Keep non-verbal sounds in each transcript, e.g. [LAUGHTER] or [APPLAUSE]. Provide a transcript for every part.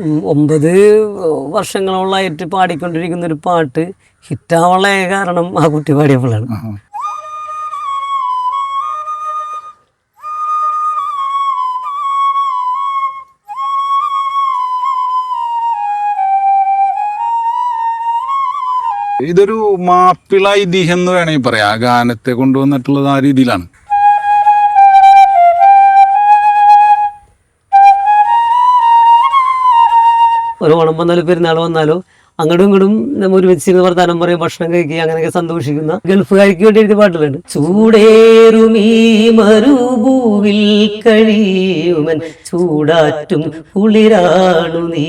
ഒമ്പത് വർഷങ്ങളോളായിട്ട് പാടിക്കൊണ്ടിരിക്കുന്ന ഒരു പാട്ട് ഹിറ്റാവാനുള്ള കാരണം ആ കുട്ടി പാടിയപ്പോഴാണ്. ഇതൊരു മാപ്പിള ഐതിഹ്യം എന്ന് വേണമെങ്കിൽ പറയാം. ആ ഗാനത്തെ കൊണ്ടുവന്നിട്ടുള്ളത് ആ രീതിയിലാണ്. ഒരു ഓണം വന്നാലോ പെരുന്നാൾ വന്നാലോ അങ്ങോട്ടും ഇങ്ങോട്ടും നമ്മൾ ഒരുമിച്ചിരുന്ന് വർത്താനം പറയും ഭക്ഷണം കഴിക്കുക അങ്ങനെയൊക്കെ സന്തോഷിക്കുന്ന ഗൾഫുകാർക്ക് വേണ്ടി എഴുതിയ പാട്ടുകളുണ്ട്. ചൂടേറുമീ മരുഭൂവിൽ കഴിയുമൻ ചൂടാറ്റും കുളിരാണു നീ.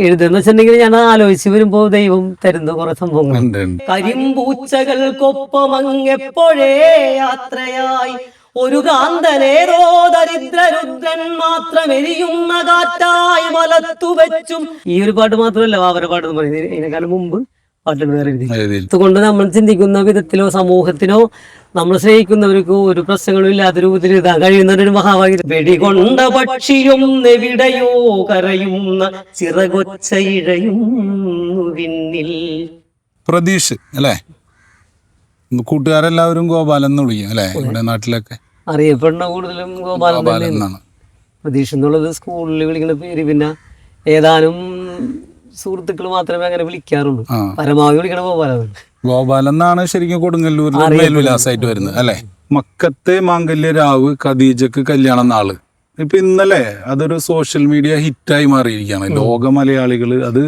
എഴുതുന്ന വെച്ചിട്ടുണ്ടെങ്കിൽ ഞാൻ ആലോചിച്ച് വരുമ്പോ ദൈവം തരുന്ന കുറെ സംഭവങ്ങൾ. കരിമ്പൂച്ചകൾക്കൊപ്പം അങ്ങെപ്പോഴേ യാത്രയായി. ഒരു കാന്തനേതോ ദരിദ്രരുദ്രൻ മാത്രം എരിയുന്ന കാറ്റായി മലത്തു വെച്ചും. ഈ ഒരു പാട്ട് മാത്രമല്ല വാവര പാട്ട് എന്ന് പറയുന്നത്. ഇതിനേക്കാളും മുമ്പ് പാട്ടുകൾ വേറെ എഴുതി. അതുകൊണ്ട് നമ്മൾ ചിന്തിക്കുന്ന വിധത്തിലോ സമൂഹത്തിനോ നമ്മൾ സ്നേഹിക്കുന്നവർക്കോ ഒരു പ്രശ്നങ്ങളും ഇല്ലാത്ത രൂപത്തിൽ എഴുതാൻ കഴിയുന്ന ഒരു മഹാഭാഗ്യം വെടികൊണ്ട പക്ഷിയും എവിടെയോ കരയുന്ന ചിറകൊച്ച ഇഴയുന്നു വിണ്ണിൽ. അല്ലേ? കൂട്ടുകാരെല്ലാവരും ഗോപാലൻ എന്ന് വിളിക്കും അല്ലേ? ഇവിടെ നാട്ടിലൊക്കെ. അറിയപ്പെടുന്ന കൂടുതലും ഗോപാലൻ തന്നെയാണ്. പ്രതീക്ഷ എന്നുള്ളത് സ്കൂളിൽ വിളിക്കുന്ന പേര് പിന്നെ ഏതാനും സുഹൃത്തുക്കൾ മാത്രമേ അങ്ങനെ വിളിക്കാറുള്ളൂ. പരമാവധി വിളിക്കണ ഗോപാലൻ. ഗോപാലൻ എന്നാണ് ശരിക്കും കൊടുങ്ങല്ലൂരിൽ മേൽവിലാസമായിട്ട് വരുന്നത് അല്ലെ? മക്കത്തെ മാംഗല്യ രാവ് ഖദീജക്ക് കല്യാണം നാൾ ഇപ്പൊ ഇന്നലെ അതൊരു സോഷ്യൽ മീഡിയ ഹിറ്റായി മാറിയിരിക്കുകയാണ്. ലോക മലയാളികൾ അത്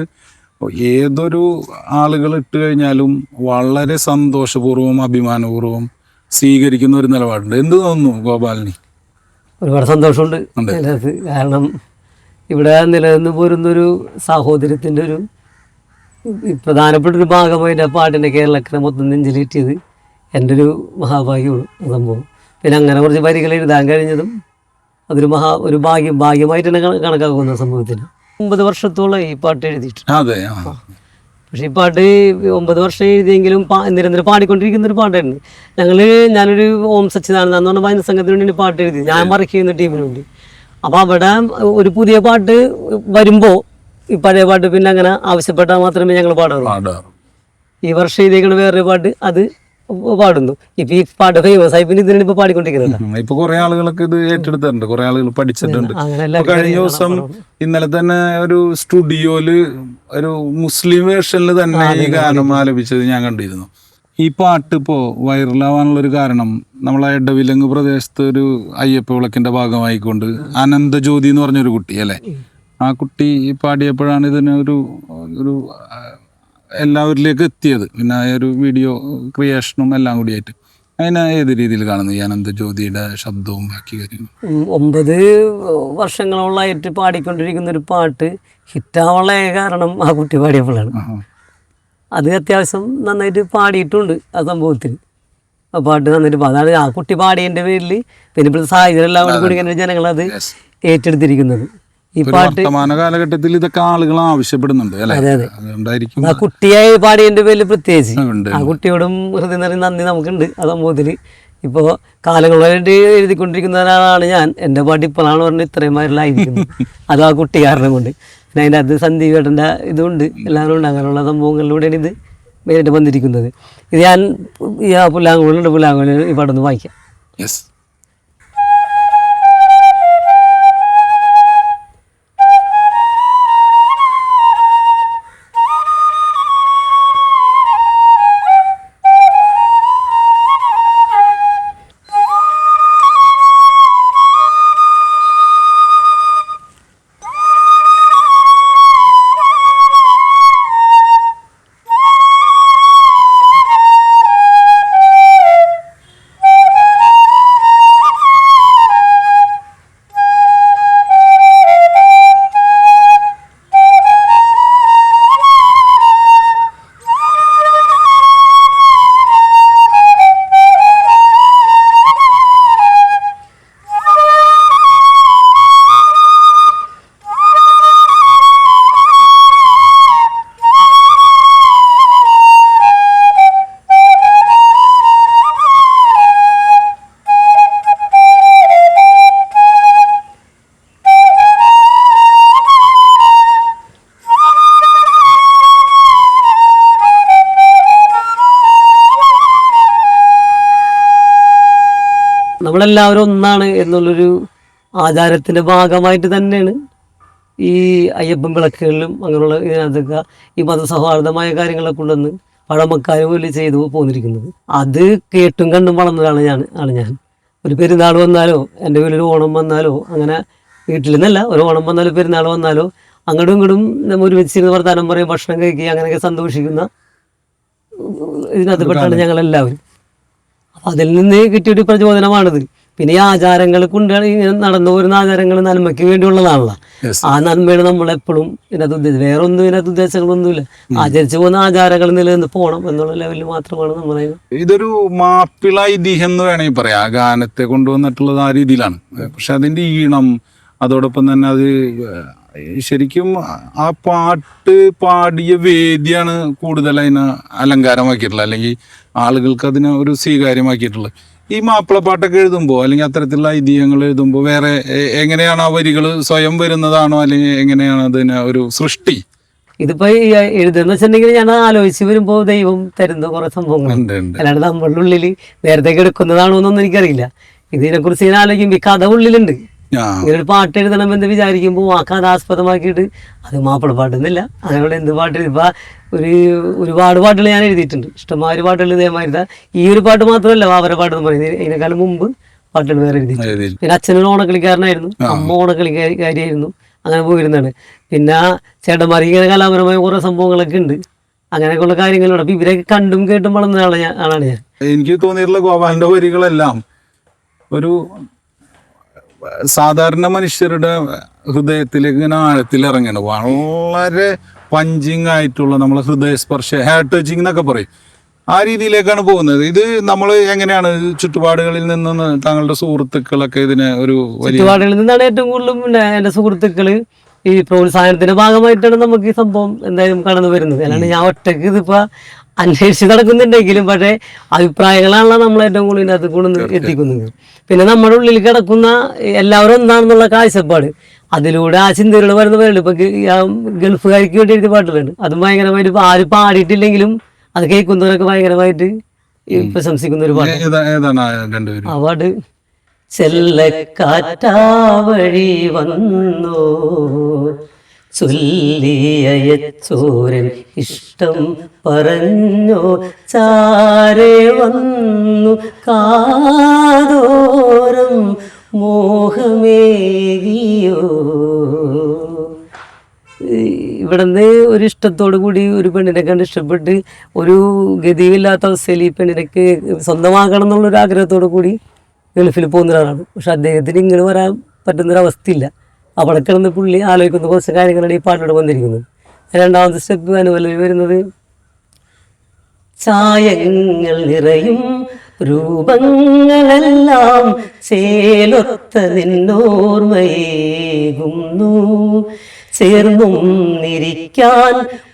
ഏതൊരു ആളുകൾ ഇട്ട് കഴിഞ്ഞാലും വളരെ സന്തോഷപൂർവം അഭിമാനപൂർവം സ്വീകരിക്കുന്ന ഒരു നിലപാടുണ്ട്. എന്ത് തോന്നുന്നു ഗോപാലിനി? ഒരുപാട് സന്തോഷമുണ്ട്. അതിനകത്ത് കാരണം ഇവിടെ നിലനിന്ന് പോരുന്നൊരു സാഹോദര്യത്തിന്റെ ഒരു പ്രധാനപ്പെട്ട ഒരു ഭാഗമായി ആ പാട്ടിന്റെ കേരളക്കര മൊത്തം നെഞ്ചിലേറ്റിയത് എന്റെ ഒരു മഹാഭാഗ്യമാണ് സംഭവം. പിന്നെ അങ്ങനെ കുറച്ച് വരികൾ എഴുതാൻ കഴിഞ്ഞതും അതൊരു മഹാ ഒരു ഭാഗ്യം ഭാഗ്യമായിട്ട് തന്നെ കണക്കാക്കുന്ന സംഭവത്തിന്. ഒമ്പത് വർഷത്തോളം ഈ പാട്ട് എഴുതിയിട്ടുണ്ട്. അതെ പക്ഷെ ഈ പാട്ട് ഒമ്പത് വർഷം എഴുതിയെങ്കിലും നിരന്തരം പാടിക്കൊണ്ടിരിക്കുന്ന ഒരു പാട്ടായിരുന്നു. ഞങ്ങൾ ഞാനൊരു ഓം സച്ചിദാനന്ദ എന്ന് പറഞ്ഞ ഭജന സംഘത്തിന് വേണ്ടി പാട്ട് എഴുതി ഞാൻ വർക്ക് ചെയ്യുന്ന ടീമിന് വേണ്ടി. അപ്പോൾ അവിടെ ഒരു പുതിയ പാട്ട് വരുമ്പോൾ ഈ പഴയ പാട്ട് പിന്നെ അങ്ങനെ ആവശ്യപ്പെട്ടാൽ മാത്രമേ ഞങ്ങൾ പാടാറുള്ളൂ. പാടാറ് ഈ വർഷം എഴുതിയേക്കുന്ന വേറൊരു പാട്ട് അത് പാടുന്നു. ഇപ്പൊ ഈ പാട്ട് ഫേമസ് ആയി പിന്നെ ഇതിനാണ് ഇപ്പൊ പാടിക്കൊണ്ടിരിക്കുന്നത്. ഇപ്പൊ കുറെ ആളുകളൊക്കെ ഇത് ഏറ്റെടുത്തിട്ടുണ്ട്. കുറെ ആളുകൾ പഠിച്ചിട്ടുണ്ട്. കഴിഞ്ഞ ദിവസം ഇന്നലെ തന്നെ ഒരു സ്റ്റുഡിയോയിൽ ഒരു മുസ്ലിം വേർഷനിൽ തന്നെ ഈ ഗാനം ആലപിച്ചത് ഞാൻ കണ്ടിരുന്നു. ഈ പാട്ട് ഇപ്പോ വൈറലാവാനുള്ള ഒരു കാരണം നമ്മളെ ഇടവിലങ്ങ് പ്രദേശത്ത് ഒരു അയ്യപ്പ വിളക്കിന്റെ ഭാഗമായിക്കൊണ്ട് അനന്തജ്യോതി എന്ന് പറഞ്ഞൊരു കുട്ടി അല്ലെ? ആ കുട്ടി പാടിയപ്പോഴാണ് ഇതിന് ഒരു ഒരു എല്ലാവരിലേക്ക് എത്തിയത്. പിന്നെ ഒരു വീഡിയോ ക്രിയേഷനും എല്ലാം കൂടിയായിട്ട് അതിനെ ഏത് രീതിയിൽ കാണുന്നു? ഈ അനന്തജ്യോതിയുടെ ശബ്ദവും ബാക്കി കാര്യങ്ങളും. ഒമ്പത് വർഷങ്ങളോളായിട്ട് പാടിക്കൊണ്ടിരിക്കുന്ന ഒരു പാട്ട് ഹിറ്റാവുള്ള കാരണം ആ കുട്ടി പാടിയപ്പോഴാണ്. അത് അത്യാവശ്യം നന്നായിട്ട് പാടിയിട്ടുണ്ട് ആ സംഭവത്തിൽ. ആ പാട്ട് നന്നായിട്ട് പാടി അതാണ് ആ കുട്ടി പാടിയതിന്റെ പേരിൽ പിന്നെ ഇപ്പോഴത്തെ സാഹചര്യം എല്ലാം കൂടി ജനങ്ങളത് ഏറ്റെടുത്തിരിക്കുന്നത്. ഈ ഒരു പാട്ട് വർത്തമാന കാലഘട്ടത്തിൽ ഇതൊക്കെ ആളുകൾ ആവശ്യപ്പെടുന്നുണ്ട് അതെ, അതെ. അതുകൊണ്ടായിരിക്കും ആ കുട്ടിയായി പാടിയതിന്റെ പേരിൽ പ്രത്യേകിച്ച്. ആ കുട്ടിയോടും ഹൃദയം നന്ദി നമുക്കുണ്ട്. ആ സംഭവത്തിൽ ഇപ്പോൾ കാലങ്ങളായിട്ട് എഴുതിക്കൊണ്ടിരിക്കുന്ന ഒരാളാണ് ഞാൻ. എന്റെ പാട്ട് ഇപ്പോഴാണ് പറഞ്ഞ് ഇത്രയും വൈറലായിരിക്കുന്നത് [LAUGHS] അത് ആ കുട്ടി കാരണം കൊണ്ട്. പിന്നെ അതിന്റെ അത് സന്ദീപ് ഏട്ടന്റെ ഇതുണ്ട്. എല്ലാവരും ഉണ്ട്. അങ്ങനെയുള്ള സംഭവങ്ങളിലൂടെയാണ് ഇത് മെയിനായിട്ട് വന്നിരിക്കുന്നത്. ഇത് ഞാൻ ഈ ആ പുല്ലാങ്കുഴലുണ്ട് പുല്ലാങ്കുഴൽ ഈ പാട്ടൊന്ന് വായിക്കാം. യെസ് ും നമ്മളെല്ലാവരും ഒന്നാണ് എന്നുള്ളൊരു ആചാരത്തിന്റെ ഭാഗമായിട്ട് തന്നെയാണ് ഈ അയ്യപ്പൻ വിളക്കുകളിലും അങ്ങനെയുള്ള ഇതിനകത്തൊക്കെ ഈ മതസൗഹാർദ്ദമായ കാര്യങ്ങളൊക്കെ കൊണ്ടുവന്ന് പഴമക്കാർ പോലും ചെയ്തു പോന്നിരിക്കുന്നത്. അത് കേട്ടും കണ്ടും വളർന്നതാണ് ഞാൻ ആണ് ഞാൻ. ഒരു പെരുന്നാൾ വന്നാലോ എന്റെ വീട്ടിൽ ഓണം വന്നാലോ അങ്ങനെ വീട്ടിൽ നിന്നല്ല ഒരു ഓണം വന്നാലോ പെരുന്നാൾ വന്നാലോ അങ്ങോട്ടും ഇങ്ങോട്ടും നമ്മൾ ഒരുമിച്ചിരുന്ന് വർത്താനം പറയും ഭക്ഷണം കഴിക്കുക അങ്ങനെയൊക്കെ സന്തോഷിക്കുന്ന ഇതിനകത്ത് പെട്ടാണ് ഞങ്ങളെല്ലാവരും. അതിൽ നിന്ന് കിട്ടിയൊരു പ്രചോദനമാണിത്. പിന്നെ ഈ ആചാരങ്ങൾ കൊണ്ട് ഇങ്ങനെ നടന്നു വരുന്ന ആചാരങ്ങൾ നന്മയ്ക്ക് വേണ്ടിയുള്ളതാണല്ലോ. ആ നന്മയാണ് നമ്മളെപ്പോഴും ഇതിനകത്ത് ഉദ്ദേശം വേറെ ഒന്നും ഇതിനകത്ത് ഉദ്ദേശങ്ങളൊന്നുമില്ല ആചരിച്ചു പോകുന്ന ആചാരങ്ങൾ നിലനിന്ന് പോകണം എന്നുള്ള ലെവലിൽ മാത്രമാണ് നമ്മൾ ഇതൊരു മാപ്പിള ഐതിഹ്യം എന്ന് വേണമെങ്കിൽ പറയാം. ആ ഗാനത്തെ കൊണ്ടുവന്നിട്ടുള്ളത് ആ രീതിയിലാണ്. പക്ഷെ അതിന്റെ ഈണം അതോടൊപ്പം തന്നെ അത് ശരിക്കും ആ പാട്ട് പാടിയ വേദിയാണ് കൂടുതൽ അതിനെ അലങ്കാരമാക്കിയിട്ടുള്ളത് അല്ലെങ്കിൽ ആളുകൾക്ക് അതിനെ ഒരു സ്വീകാര്യമാക്കിയിട്ടുള്ളത്. ഈ മാപ്പിളപ്പാട്ടൊക്കെ എഴുതുമ്പോൾ അല്ലെങ്കിൽ അത്തരത്തിലുള്ള ഐതിഹ്യങ്ങൾ എഴുതുമ്പോൾ വേറെ എങ്ങനെയാണ് ആ വരികൾ സ്വയം വരുന്നതാണോ അല്ലെങ്കിൽ എങ്ങനെയാണ് അതിന് ഒരു സൃഷ്ടി? ഇതിപ്പോ എഴുതുന്ന വെച്ചിട്ടുണ്ടെങ്കിൽ ഞാൻ ആലോചിച്ച് വരുമ്പോൾ ദൈവം തരുന്ന കുറെ സംഭവങ്ങൾ. അല്ലാണ്ട് നമ്മളുടെ ഉള്ളിൽ നേരത്തെ എടുക്കുന്നതാണോ എന്നൊന്നും എനിക്കറിയില്ല. ഇതിനെ കുറിച്ച് ഞാൻ ആലോചിക്കുമ്പോൾ ഈ കഥ ഉള്ളിലുണ്ട്. ഇങ്ങനൊരു പാട്ട് എഴുതണം എന്ന് വിചാരിക്കുമ്പോൾ ആ കഥ ആസ്പദമാക്കിയിട്ട് അത് മാപ്പിള പാട്ടൊന്നുമില്ല അങ്ങനെയുള്ള എന്ത് പാട്ട് ഇപ്പൊ ഒരു ഒരുപാട് പാട്ടുകൾ ഞാൻ എഴുതിയിട്ടുണ്ട്. ഇഷ്ടമായ പാട്ടുകൾ ഇതേമാതിരി ഈ ഒരു പാട്ട് മാത്രമല്ല വാവര പാട്ട് എന്ന് പറയുന്നത് ഇതിനേക്കാളും മുമ്പ് പാട്ടുകൾ വേറെ എഴുതി. എഴുതി. പിന്നെ അച്ഛനൊരു ഓണക്കളിക്കാരനായിരുന്നു. അമ്മ ഓണക്കളിക്കാരിയായിരുന്നു. അങ്ങനെ പോയിരുന്നാണ് പിന്നെ ചേട്ടന്മാർക്ക് ഇങ്ങനെ കലാപരമായ കുറേ സംഭവങ്ങളൊക്കെ ഉണ്ട്. അങ്ങനെയൊക്കെയുള്ള കാര്യങ്ങളുണ്ട്. അപ്പൊ ഇവരെയൊക്കെ കണ്ടും കേട്ടും വളർന്ന ആളാണ് ഞാൻ ആളാണ് ഞാൻ. എനിക്ക് തോന്നിയിട്ടുള്ള ഗോപാലിന്റെ വരികളെല്ലാം ഒരു സാധാരണ മനുഷ്യരുടെ ഹൃദയത്തിലേക്ക് ഇങ്ങനെ ആഴത്തിൽ ഇറങ്ങണം വളരെ പഞ്ചിങ് ആയിട്ടുള്ള നമ്മളെ ഹൃദയസ്പർശ ഹാർട്ട് ടച്ചിങ് എന്നൊക്കെ പറയും. ആ രീതിയിലേക്കാണ് പോകുന്നത്. ഇത് നമ്മൾ എങ്ങനെയാണ് ചുറ്റുപാടുകളിൽ നിന്ന് താങ്കളുടെ സുഹൃത്തുക്കളൊക്കെ ഇതിനെ ഒരു ചുറ്റുപാടുകളിൽ നിന്നാണ് ഏറ്റവും കൂടുതലും പിന്നെ എന്റെ സുഹൃത്തുക്കൾ ഈ പ്രോത്സാഹനത്തിന്റെ ഭാഗമായിട്ടാണ് നമുക്ക് ഈ സംഭവം എന്തായാലും കടന്നു വരുന്നത്. അല്ലാണ്ട് ഞാൻ ഒറ്റയ്ക്ക് ഇതിപ്പോ അന്വേഷിച്ച് നടക്കുന്നുണ്ടെങ്കിലും പക്ഷേ അഭിപ്രായങ്ങളാണല്ലോ നമ്മൾ ഏറ്റവും കൂടുതൽ ഇതിനകത്ത് കൊണ്ടുവന്ന് എത്തിക്കുന്നത്. പിന്നെ നമ്മുടെ ഉള്ളിൽ കിടക്കുന്ന എല്ലാവരും എന്താണെന്നുള്ള കാഴ്ചപ്പാട്. അതിലൂടെ ആ ചിന്തകൾ വരുന്ന പേരുണ്ട് ഇപ്പൊ ഗൾഫുകാർക്ക് വേണ്ടി എഴുതിയ പാട്ടുകളുണ്ട്. അതും ഭയങ്കരമായിട്ട് ഇപ്പൊ ആരും പാടിയിട്ടില്ലെങ്കിലും അത് കേൾക്കുന്നവരൊക്കെ ഭയങ്കരമായിട്ട് പ്രശംസിക്കുന്ന ഒരു പാട്ട് ആ പാട്ട് ചെല്ലക്കാറ്റാ വഴി വന്നു ചൊല്ലിയച്ചോരൻ ഇഷ്ടം പറഞ്ഞു? ചാരെ വന്നു കാതോരം മോഹമേകിയോ? ഇവിടുന്ന് ഒരു ഇഷ്ടത്തോടു കൂടി ഒരു പെണ്ണിനെ കണ്ട് ഇഷ്ടപ്പെട്ട് ഒരു ഗതിയില്ലാത്ത അവസ്ഥയിൽ ഈ പെണ്ണിനക്ക് സ്വന്തമാക്കണം എന്നുള്ളൊരു ആഗ്രഹത്തോടു കൂടി ഗൾഫിൽ പോകുന്ന ഒരാളാണ് പക്ഷെ അദ്ദേഹത്തിന് ഇങ്ങനെ വരാൻ പറ്റുന്നൊരവസ്ഥയില്ല. അവിടെ കിടന്ന് പുള്ളി ആലോചിക്കുന്ന കുറച്ച് കാര്യങ്ങളാണ് ഈ പാട്ടിലൂടെ വന്നിരിക്കുന്നത്. രണ്ടാമത്തെ സ്റ്റെപ്പ് അനുവലിൽ വരുന്നത് ചായങ്ങൾ നിറയും രൂപങ്ങളെല്ലാം ചേലൊത്ത നിന്നോർമ്മയേകുന്നു. ചേർന്നും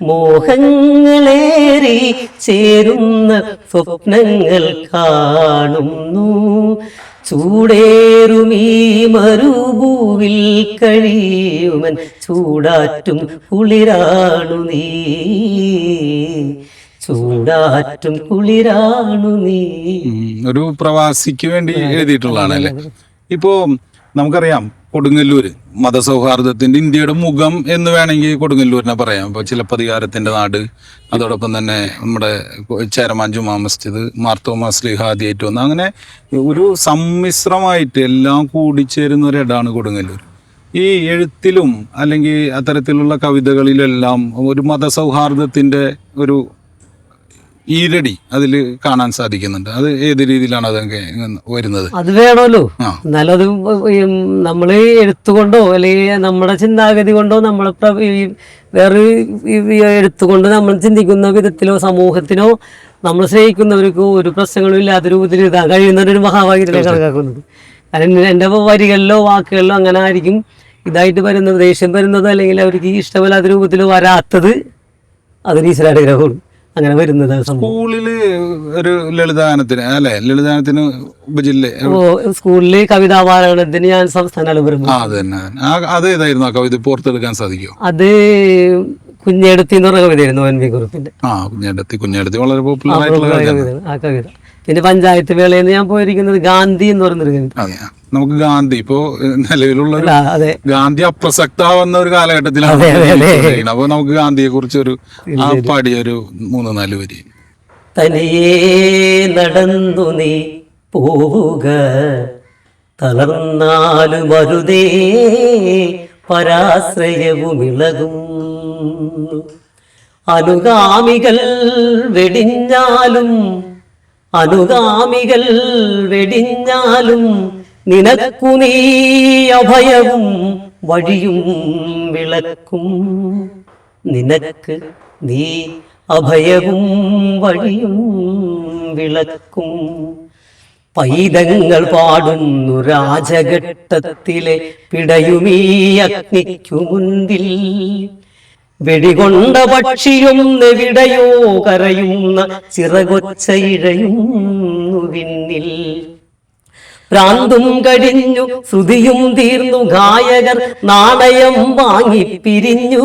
മോഹങ്ങളേറി ചേരുന്ന സ്വപ്നങ്ങൾ കാണുന്നു. ചൂടേറുമീ മരുഭൂവിൽ കഴിയുമൻ. ചൂടാറ്റും കുളിരാണു നീ. ചൂടാറ്റും കുളിരാണു നീ. ഒരു പ്രവാസിക്ക് വേണ്ടി എഴുതിയിട്ടുള്ളതാണ് അല്ലേ ഇപ്പോ നമുക്കറിയാം കൊടുങ്ങല്ലൂര് മതസൗഹാർദ്ദത്തിന്റെ ഇന്ത്യയുടെ മുഖം എന്ന് വേണമെങ്കിൽ കൊടുങ്ങല്ലൂരിനെ പറയാം. ഇപ്പൊ ചിലപ്പതികാരത്തിന്റെ നാട് അതോടൊപ്പം തന്നെ നമ്മുടെ ചേരമാൻ ജുമാ മസ്ജിദ് മാർത്തോമാ സ്ലീഹ ഏറ്റവും അങ്ങനെ ഒരു സമ്മിശ്രമായിട്ട് എല്ലാം കൂടിച്ചേരുന്ന ഒരിടാണ് കൊടുങ്ങല്ലൂർ ഈ എഴുത്തിലും അല്ലെങ്കിൽ അത്തരത്തിലുള്ള കവിതകളിലെല്ലാം ഒരു മതസൗഹാർദ്ദത്തിന്റെ ഒരു ഈരടി അതിൽ കാണാൻ സാധിക്കുന്നുണ്ട്. അത് ഏത് രീതിയിലാണ് അതൊക്കെ വരുന്നത്? അത് വേണമല്ലോ. എന്നാലും അത് നമ്മൾ എഴുത്തുകൊണ്ടോ അല്ലെങ്കിൽ നമ്മുടെ ചിന്താഗതി കൊണ്ടോ നമ്മളെ വേറെ എഴുത്തുകൊണ്ട് നമ്മൾ ചിന്തിക്കുന്ന വിധത്തിലോ സമൂഹത്തിനോ നമ്മൾ സ്നേഹിക്കുന്നവർക്കോ ഒരു പ്രശ്നങ്ങളും ഇല്ലാത്ത രൂപത്തിൽ എഴുതാൻ കഴിയുന്ന ഒരു മഹാഭാഗ്യത്തിലേക്ക് കണക്കാക്കുന്നത്. കാരണം എന്റെ വരികളിലോ വാക്കുകളിലോ അങ്ങനെ ആയിരിക്കും ഇതായിട്ട് വരുന്നത് ദേഷ്യം വരുന്നത് അല്ലെങ്കിൽ അവർക്ക് ഇഷ്ടമില്ലാത്ത രൂപത്തിൽ വരാത്തത് അതിന് ഈശ്വരാനുഗ്രഹമാണ്. അങ്ങനെ വരുന്നത് സ്കൂളിൽ സ്കൂളിൽ ഒരു ലളിതഗാനത്തിന് അല്ലെ? ലളിതഗാനത്തിന് ഉപജില്ല അപ്പോൾ സ്കൂളിൽ കവിതാ പാരായണത്തിന് ഞാൻ സംസ്ഥാന അത് ഏതായിരുന്നു ആ കവിത? പുറത്തെടുക്കാൻ സാധിക്കും അത് കുഞ്ഞെടുത്തി എന്ന് പറഞ്ഞ കവിതയായിരുന്നു എൻ വി കുറുപ്പിന്റെ. ആ കുഞ്ഞേടത്തി കുഞ്ഞേടത്തി വളരെ പോപ്പുലർ ആയിട്ടുള്ള കവിതയാണ്. ആ കവിത. പിന്നെ പഞ്ചായത്ത് വേളയിൽ ഞാൻ പോയിരിക്കുന്നത് ഗാന്ധി എന്ന് പറയുന്നൊരു കവിത. നമുക്ക് ഗാന്ധി ഇപ്പോ നിലവിലുള്ള ഗാന്ധി അപ്രസക്താവുന്ന ഒരു കാലഘട്ടത്തിലാണ്. അപ്പൊ നമുക്ക് ഗാന്ധിയെ കുറിച്ച് ഒരു പാടിയ ഒരു മൂന്ന് നാല് വരി. തനിയേ നടന്നു നീ പോവുക തളർന്നാലും പരാശ്രയവും പരാശ്രയവുമിളകും. അനുഗാമികൾ വെടിഞ്ഞാലും അനുഗാമികൾ വെടിഞ്ഞാലും നിനക്കു നീ അഭയവും വഴിയും വിളക്കും. നിനക്ക് നീ അഭയവും വഴിയും വിളക്കും. പൈതങ്ങൾ പാടുന്നു രാജഘട്ടത്തിലെ പിടയുമീ അഗ്നിക്കു മുൻപിൽ. വെടികൊണ്ട പക്ഷിയും വിടയോ കരയുന്ന ചിറകൊച്ച ഇഴയുന്നു വിണ്ണിൽ. ഭ്രാന്തും കഴിഞ്ഞു ശ്രുതിയും തീർന്നു ഗായകർ നാണയം വാങ്ങി പിരിഞ്ഞു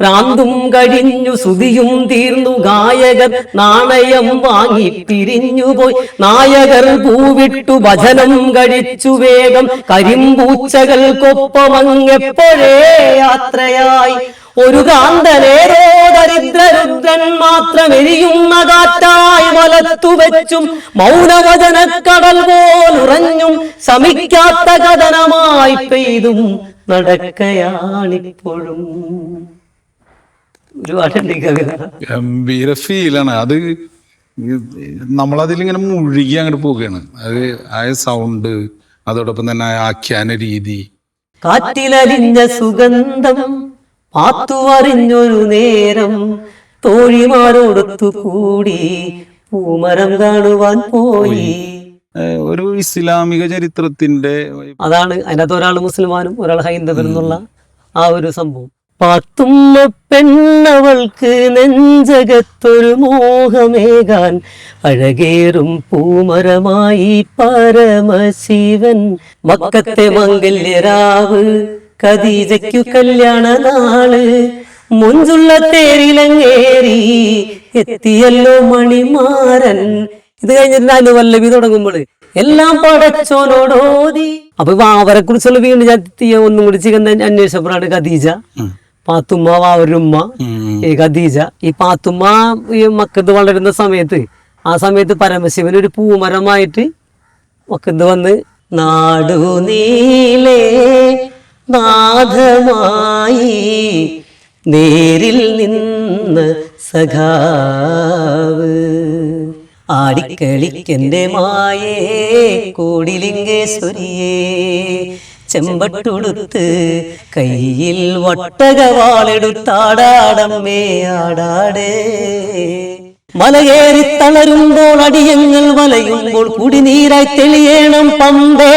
പോയി ഭ്രാന്തും കഴിഞ്ഞു സുതിയും തീർന്നു ഗായകർ നാണയം വാങ്ങി പിരിഞ്ഞുപോയി. നായകർ പൂവിട്ടു ഭജനം കഴിച്ചു വേഗം. കരിമ്പൂച്ചകൾക്കൊപ്പമങ്ങെപ്പോഴേ യാത്രയായി. ഒരു കാന്തനേരോ ദരിദ്രരുദ്രൻ മാത്രം എരിയുന്ന കാറ്റായി വലത്തു വെച്ചും മൗനവചനക്കടൽ പോലുറഞ്ഞും സമിക്കാത്ത കഥനമായി പെയ്തും നടക്കയാണിപ്പോഴും. ഗംഭീര ഫീലാണ് അത് നമ്മളതിലിങ്ങനെ മുഴുകി അങ്ങോട്ട് പോവുകയാണ് അത് ആ സൗണ്ട് അതോടൊപ്പം തന്നെ ആഖ്യാന രീതി. കാറ്റിലലിഞ്ഞ സുഗന്ധം പാത്തുവറിഞ്ഞൊരു നേരം തോഴിമാരോടൊത്തു കൂടി പൂമരം കാണുവാൻ പോയി. ഒരു ഇസ്ലാമിക ചരിത്രത്തിന്റെ അതാണ് അതിനകത്ത് ഒരാൾ മുസ്ലിമാനും ഒരാൾ ഹൈന്ദവൻ എന്നുള്ള ആ ഒരു സംഭവം. പാത്തുമ്മ പെണ്ണവൾക്ക് നെഞ്ചകത്തൊരു മോഹമേകാൻ അഴകേറും പൂമരമായി പരമശിവൻ. മക്കത്തെ മംഗല്യരാവ് കദീജയ്ക്കു കല്യാണ നാൾ. മുഞ്ചുള്ള തേരിലങ്ങേറി എത്തിയല്ലോ മണിമാരൻ. ഇത് കഴിഞ്ഞിട്ട് വല്ലവി തുടങ്ങുമ്പോൾ എല്ലാം പടച്ചോനോടോതി. അപ്പൊ അവരെ കുറിച്ചുള്ള വീണ്ടും ഞാൻ ഒന്നും കൂടി ചികന്ന അന്വേഷിച്ചപ്പോഴാണ് ഖദീജ. പാത്തുമ്മ വാവരുമ്മ ഖദീജ. ഈ പാത്തുമ്മ ഈ മക്കത്ത് വളരുന്ന സമയത്ത് ആ സമയത്ത് പരമശിവൻ ഒരു പൂമരമായിട്ട് മക്കത്ത് വന്ന് നാടു നീലേ നാഥമായി നേരിൽ നിന്ന് സഖാവ് ആടിക്കളിക്കെന്റെ മായേ കോടിലിംഗേശ്വരിയേ ചെമ്പട്ടുടുത്ത് കയ്യിൽ വട്ടകവാളെടുത്താടാടമ്മേ ആടാടേ മലകേറി തളരുമ്പോൾ അടിയങ്ങൾ വലയുമ്പോൾ കുടിനീരായി തെളിയണം പമ്പേ